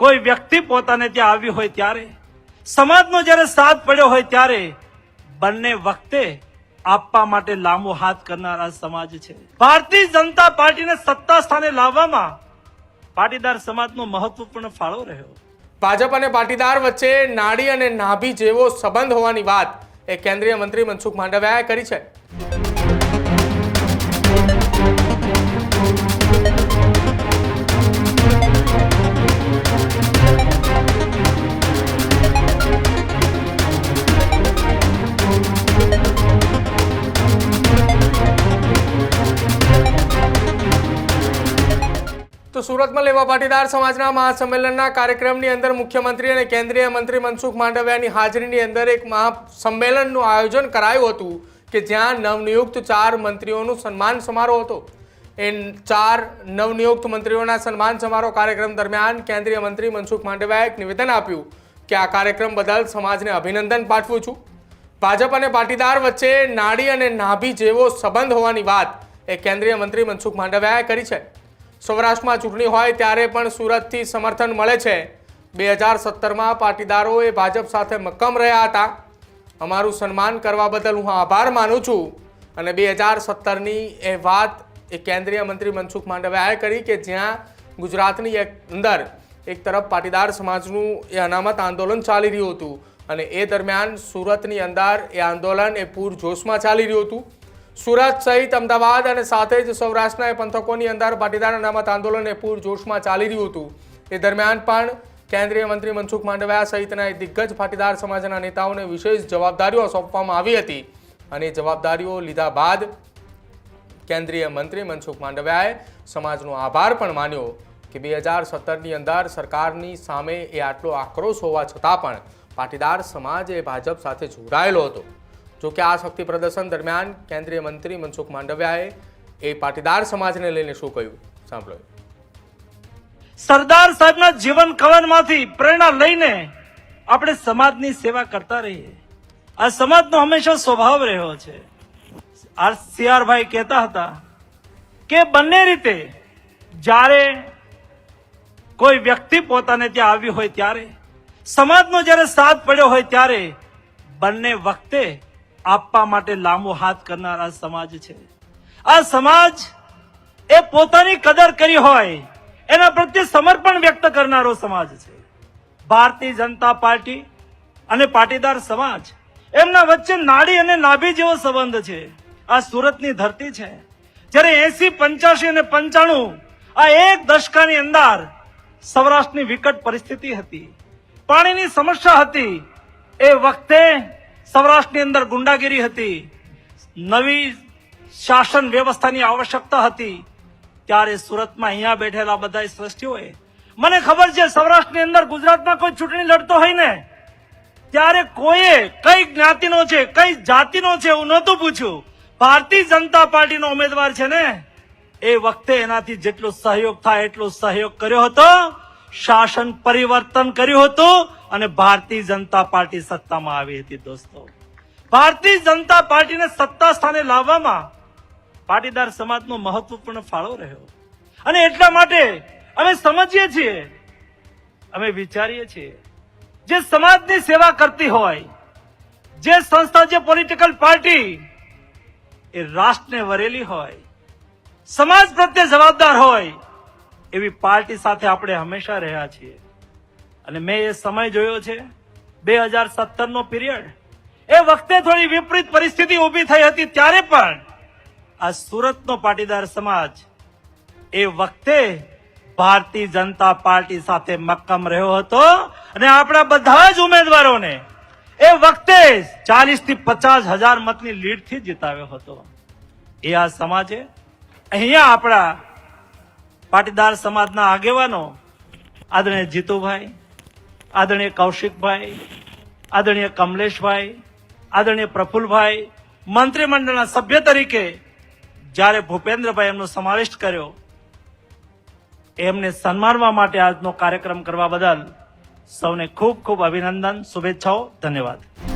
કોઈ વ્યક્તિ પોતાને ત્યાં આવ્યું હોય ત્યારે, સમાજનો જ્યારે સાથ પડ્યો હોય ત્યારે, બંને વખતે આપવા માટે લાંબો હાથ કરનાર સમાજ છે. ભારતીય જનતા પાર્ટીને સત્તા સ્થાને લાવવામાં પાટીદાર સમાજનો મહત્વપૂર્ણ ફાળો રહ્યો. ભાજપ અને પાટીદાર વચ્ચે નાડી અને નાભી જેવો સંબંધ હોવાની વાત એ કેન્દ્રીય મંત્રી મનસુખ માંડવિયાએ કરી છે. તો સુરતમાં લેવા પાટીદાર સમાજના મહાસંમેલનના કાર્યક્રમની અંદર મુખ્યમંત્રી અને કેન્દ્રીય મંત્રી મનસુખ માંડવિયાની હાજરીની અંદર એક મહાસંમેલનનું આયોજન કરાયું હતું કે જ્યાં નવનિયુક્ત ચાર મંત્રીઓનું સન્માન સમારોહ હતો. એ ચાર નવનિયુક્ત મંત્રીઓના સન્માન સમારોહ કાર્યક્રમ દરમિયાન કેન્દ્રીય મંત્રી મનસુખ માંડવિયાએ એક નિવેદન આપ્યું કે આ કાર્યક્રમ બદલ સમાજને અભિનંદન પાઠવું છું. ભાજપ અને પાટીદાર વચ્ચે નાડી અને નાભી જેવો સંબંધ હોવાની વાત એ કેન્દ્રીય મંત્રી મનસુખ માંડવિયાએ કરી છે. સૌરાષ્ટ્રમાં ચૂંટણી હોય ત્યારે પણ સુરતથી સમર્થન મળે છે. બે હજાર સત્તરમાં પાટીદારોએ ભાજપ સાથે મક્કમ રહ્યા હતા. અમારું સન્માન કરવા બદલ હું આભાર માનું છું. અને બે હજાર સત્તરની એ વાત એ કેન્દ્રીય મંત્રી મનસુખ માંડવિયાએ કરી કે જ્યાં ગુજરાતની અંદર એક તરફ પાટીદાર સમાજનું એ અનામત આંદોલન ચાલી રહ્યું હતું અને એ દરમિયાન સુરતની અંદર એ આંદોલન એ પૂરજોશમાં ચાલી રહ્યું હતું. સુરત સહિત અમદાવાદ અને સાથે જ સૌરાષ્ટ્રના પંથકોની અંદર પાટીદાર અનામત આંદોલન એ પૂરજોશમાં ચાલી રહ્યું હતું. એ દરમિયાન પણ કેન્દ્રીય મંત્રી મનસુખ માંડવિયા સહિતના દિગ્ગજ પાટીદાર સમાજના નેતાઓને વિશેષ જવાબદારીઓ સોંપવામાં આવી હતી અને જવાબદારીઓ લીધા બાદ કેન્દ્રીય મંત્રી મનસુખ માંડવિયાએ સમાજનો આભાર પણ માન્યો કે બે હજાર સત્તરની અંદર સરકારની સામે એ આટલો આક્રોશ હોવા છતાં પણ પાટીદાર સમાજ એ ભાજપ સાથે જોડાયેલો હતો. જો કે આ શક્તિ પ્રદર્શન દરમિયાન કેન્દ્રીય મંત્રી મનસુખ માંડવિયાએ એ પાટીદાર સમાજને લઈને શું કહ્યું? સાંભળો. સરદાર સાહેબના જીવન કવનમાંથી પ્રેરણા લઈને આપણે સમાજની સેવા કરતા રહીએ. આ સમાજનો હંમેશા સ્વભાવ રહ્યો છે. આર સીઆરભાઈ કહેતા હતા કે બંને રીતે જ્યારે કોઈ વ્યક્તિ પોતાને ત્યાં આવ્યું હોય ત્યારે, સમાજનો જ્યારે સાથ પડ્યો હોય ત્યારે બંને વખતે આપવા માટે લાંબો હાથ કરનાર આ સમાજ છે. આ સમાજ એ પોતાની કદર કરી હોય, એના પ્રત્યે સમર્પણ વ્યક્ત કરનારો સમાજ છે. ભારતીય જનતા પાર્ટી અને પાટીદાર સમાજ એમના વચ્ચે નાડી અને નાભી જેવો સંબંધ છે. આ સુરતની ધરતી છે. જ્યારે એસી, પંચ્યાસી અને પંચાણું આ એક દશકાની અંદર સૌરાષ્ટ્રની વિકટ પરિસ્થિતિ હતી. પાણીની સમસ્યા હતી. એ વખતે સૌરાષ્ટ્રની અંદર ગુંડાગીરી હતી. નવી શાસન વ્યવસ્થાની આવશ્યકતા હતી. ત્યારે સુરતમાં અહીંયા બેઠેલા બધા શ્રેષ્ઠીઓએ, મને ખબર છે સૌરાષ્ટ્રની અંદર ગુજરાતમાં કોઈ ચૂંટણી લડતો હોય ને? ત્યારે કોઈએ કઈ જ્ઞાતિનો છે, કઈ જાતિનો છે એવું નહોતું પૂછ્યું. ભારતીય જનતા પાર્ટીનો ઉમેદવાર છે ને? એ વખતે એનાથી જેટલો સહયોગ થાય એટલો સહયોગ કર્યો હતો. શાસન પરિવર્તન કર્યું હતું અને ભારતીય જનતા પાર્ટી સત્તામાં આવી હતી દોસ્તો. ભારતીય જનતા પાર્ટીને સત્તા સ્થાને લાવવામાં પાટીદાર સમાજનો મહત્વપૂર્ણ ફાળો રહ્યો. અને એટલા માટે અમે સમજીએ છીએ, અમે વિચારીએ છીએ, જે સમાજની સેવા કરતી હોય, જે સંસ્થા, જે પોલિટિકલ પાર્ટી એ રાષ્ટ્રને વરેલી હોય, સમાજ પ્રત્યે જવાબદાર હોય એવી પાર્ટી સાથે આપણે હંમેશા રહ્યા છીએ. અને મેં એ સમય જોયો છે, બે હજાર સત્તરનો પીરિયડ. એ વખતે થોડી વિપરીત પરિસ્થિતિ ઊભી થઈ હતી, ત્યારે પણ આ સુરતનો પાટીદાર સમાજ એ વખતે ભારતીય જનતા પાર્ટી સાથે મક્કમ રહ્યો હતો અને આપણા બધા જ ઉમેદવારોને એ વખતે ચાલીસથી પચાસ હજાર મતની લીડથી જીતાવ્યો હતો. એ આ સમાજે અહીંયા આપણા પાટીદાર સમાજના આગેવાનો, આદરણીય જીતુભાઈ, આદરણીય કૌશિકભાઈ, આદરણીય કમલેશભાઈ, આદરણીય પ્રફુલભાઈ, મંત્રીમંડળના સભ્ય તરીકે જ્યારે ભૂપેન્દ્રભાઈ એમનો સમાવેશ કર્યો, એમને સન્માનવા માટે આજનો કાર્યક્રમ કરવા બદલ સૌને ખૂબ ખૂબ અભિનંદન, શુભેચ્છાઓ, ધન્યવાદ.